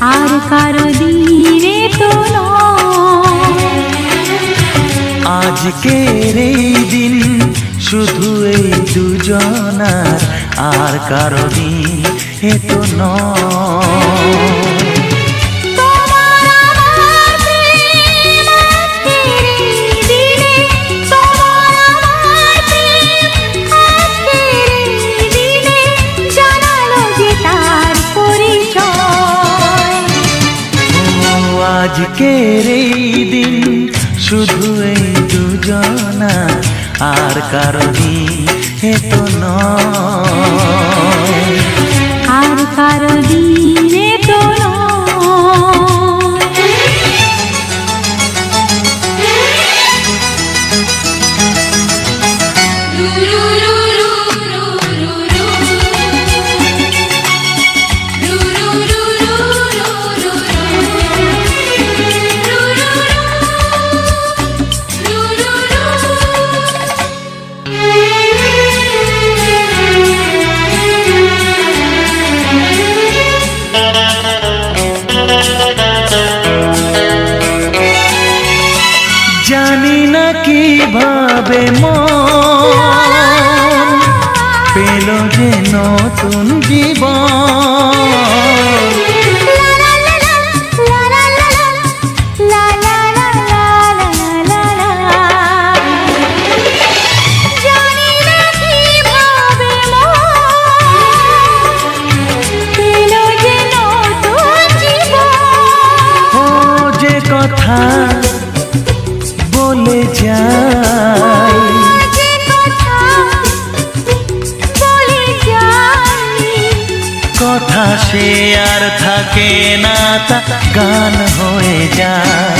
আর কারও দিনে তো আজকের এই দিন শুধু এই দুজনার, আর কারও দিন এ নয়। আজকের এই দিন। শুধু এই দুজনা আর কারও দিন এ তো নয়। আর কারও জানি না কীভাবে মন পেল যে নতুন জীবন। বলে যায় কথা সে আর থাকে না তা গান হয়ে যায়।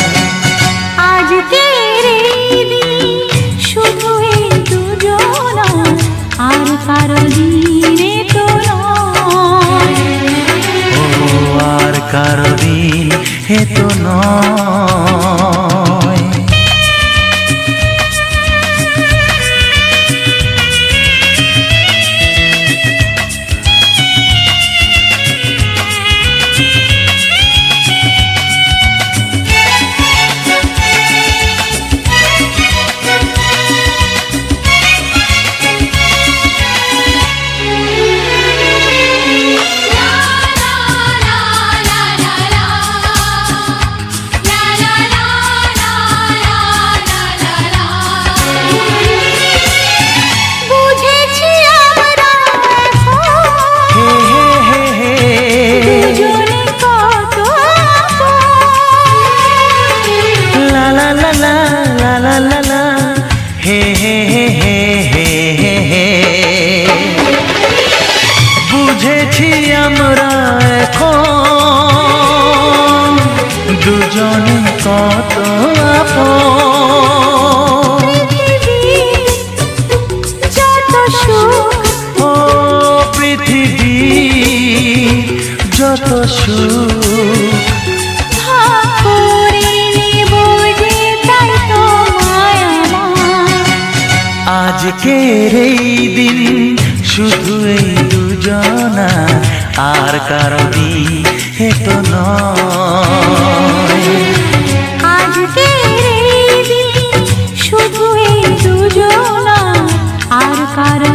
লা লা লা লা লা লা হে হে হে হে হে হে হে বুঝেছি আমরা এখন দুজনে কত আপন। যত সুখ। আজকের এই দিন শুধু এই দুজনা, আর কারও দিন তো শুধু এই দুজনা, আর কারও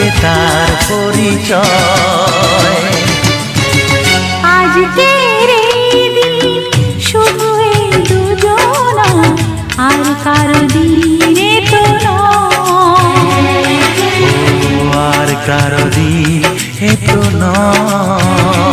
যে তার পরিচয়। আজকের এই দিন শুধু এই দুজনা আর কার দিনে তো নয়। আর কার দিন এ তো নয়।